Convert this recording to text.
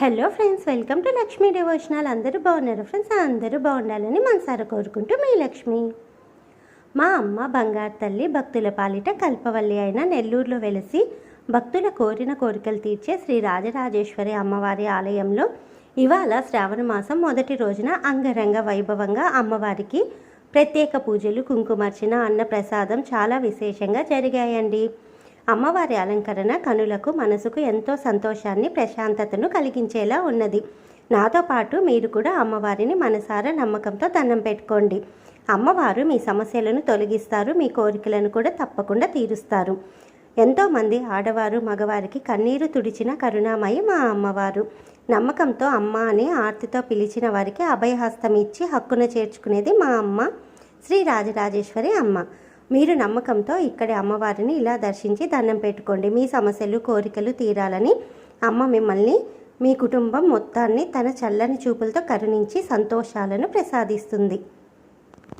Hello friends welcome to Lakshmi devotional. అందరూ బాగున్నారు friends? అందరూ బాగుండాలని మనసారా కోరుకుంటూ మీ లక్ష్మి. మా అమ్మ బంగారు తల్లి భక్తుల పాలిట కల్పవల్లి అయిన నెల్లూరులో వెలిసి భక్తుల కోరిన కోరికలు తీర్చే శ్రీ రాజరాజేశ్వరి అమ్మవారి ఆలయంలో ఇవాళ శ్రావణ మాసం మొదటి రోజున అంగరంగ వైభవంగా అమ్మవారికి ప్రత్యేక పూజలు కుంకుమర్చన అన్నప్రసాదం చాలా విశేషంగా జరిగాయండి. అమ్మవారి అలంకరణ కనులకు మనసుకు ఎంతో సంతోషాన్ని ప్రశాంతతను కలిగించేలా ఉన్నది. నాతో పాటు మీరు కూడా అమ్మవారిని మనసారా నమ్మకంతో దండం పెట్టుకోండి. అమ్మవారు మీ సమస్యలను తొలగిస్తారు మీ కోరికలను కూడా తప్పకుండా తీరుస్తారు. ఎంతోమంది ఆడవారు మగవారికి కన్నీరు తుడిచిన కరుణామయి మా అమ్మవారు. నమ్మకంతో అమ్మ అని ఆర్తితో పిలిచిన వారికి అభయహస్తం ఇచ్చి హక్కున చేర్చుకునేది మా అమ్మ. శ్రీ రాజరాజేశ్వరి అమ్మ. మీరు నమ్మకంతో ఇక్కడి అమ్మవారిని ఇలా దర్శించి దండం పెట్టుకోండి. మీ సమస్యలు కోరికలు తీరాలని అమ్మ మిమ్మల్ని మీ కుటుంబం మొత్తాన్ని తన చల్లని చూపులతో కరుణించి సంతోషాలను ప్రసాదిస్తుంది.